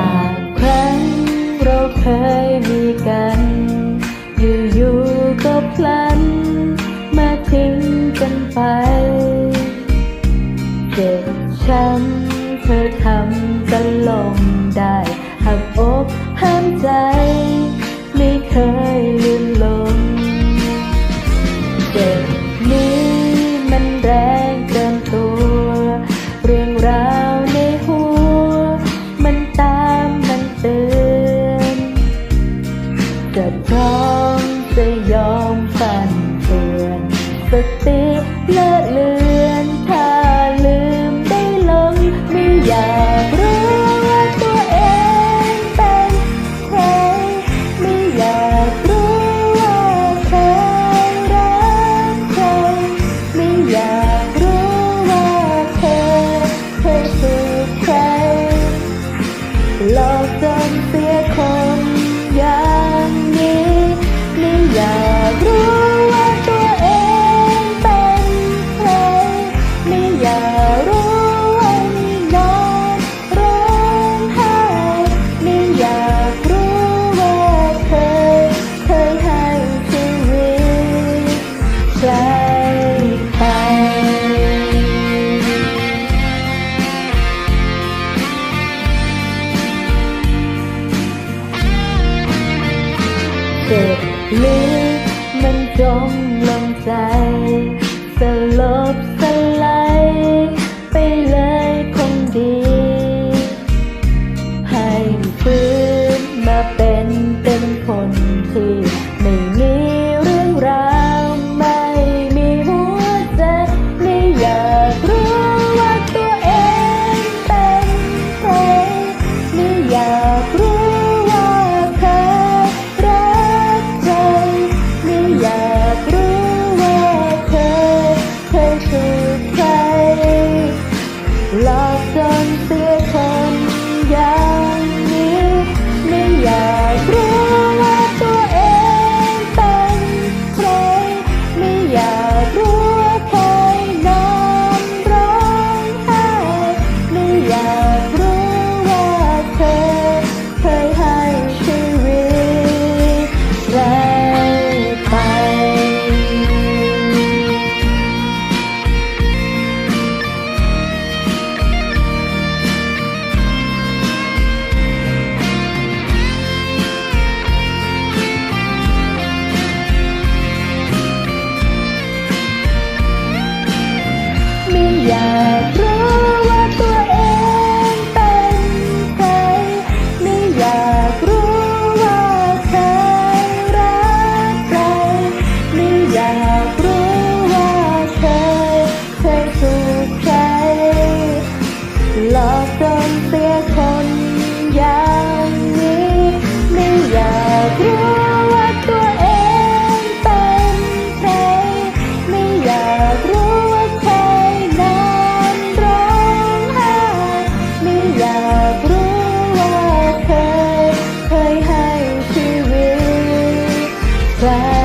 จากครั้งเราเคยมีกัน อยู่ๆก็พลัน มาทิ้งกันไป เจ็บช้ำเธอทำกัลงได้หักอกห้ามใจ love that ลึกมันจมลงใจ สลบสลายไปเลยคงดี ให้ฟื้นมาเป็นเต็ม flash.